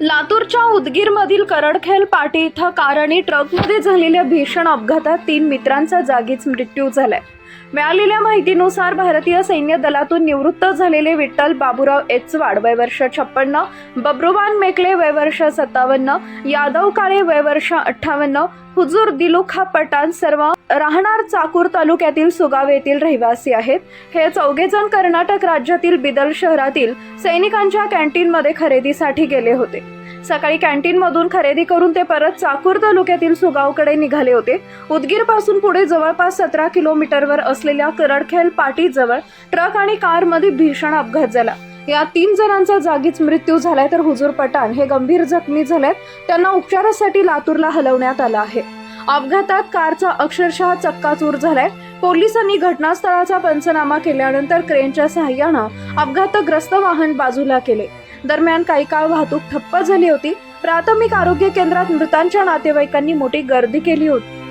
लातूरच्या उदगीरमधील करडखेल पाटी इथं कार आणि ट्रकमध्ये झालेल्या भीषण अपघातात तीन मित्रांचा जागीच मृत्यू झालाय. मिळालेल्या माहितीनुसार भारतीय सैन्य दलातून निवृत्त झालेले विठ्ठल बाबूराव एचवाड वय वर्ष छप्पन्न बब्रुवान मेकले वय वर्ष सत्तावन्न यादव काळे वय वर्ष अठ्ठावन्न हुजूर दिलुखा पठाण सर्व राहणार चाकूर तालुक्यातील सुगाव येथील रहिवासी आहेत. हे चौघेजण कर्नाटक राज्यातील बिदल शहरातील सैनिकांच्या कॅन्टीनमध्ये खरेदीसाठी गेले होते. सकाळी कॅन्टीनमधून खरेदी करून ते परत चाकूर तालुक्यातील सुगावकडे निघाले होते. उदगीरपासून पुढे जवळपास सतरा किलोमीटरवर असलेल्या करडखेल पाटीजवळ ट्रक आणि कारमध्ये भीषण अपघात झाला. या तीन जणांचा जागीच मृत्यू झालाय तर हुजूर पठाण हे गंभीर जखमी झालेत. त्यांना उपचारासाठी लातूरला हलवण्यात आलं आहे. अपघातात कारचा अक्षरशः चक्काचूर झालाय. पोलिसांनी घटनास्थळाचा पंचनामा केल्यानंतर क्रेनच्या सहाय्यानं अपघातग्रस्त वाहन बाजूला केले. दरम्यान काही काळ वाहतूक ठप्प झाली होती. प्राथमिक आरोग्य केंद्रात मृतांच्या नातेवाईकांनी मोठी गर्दी केली होती.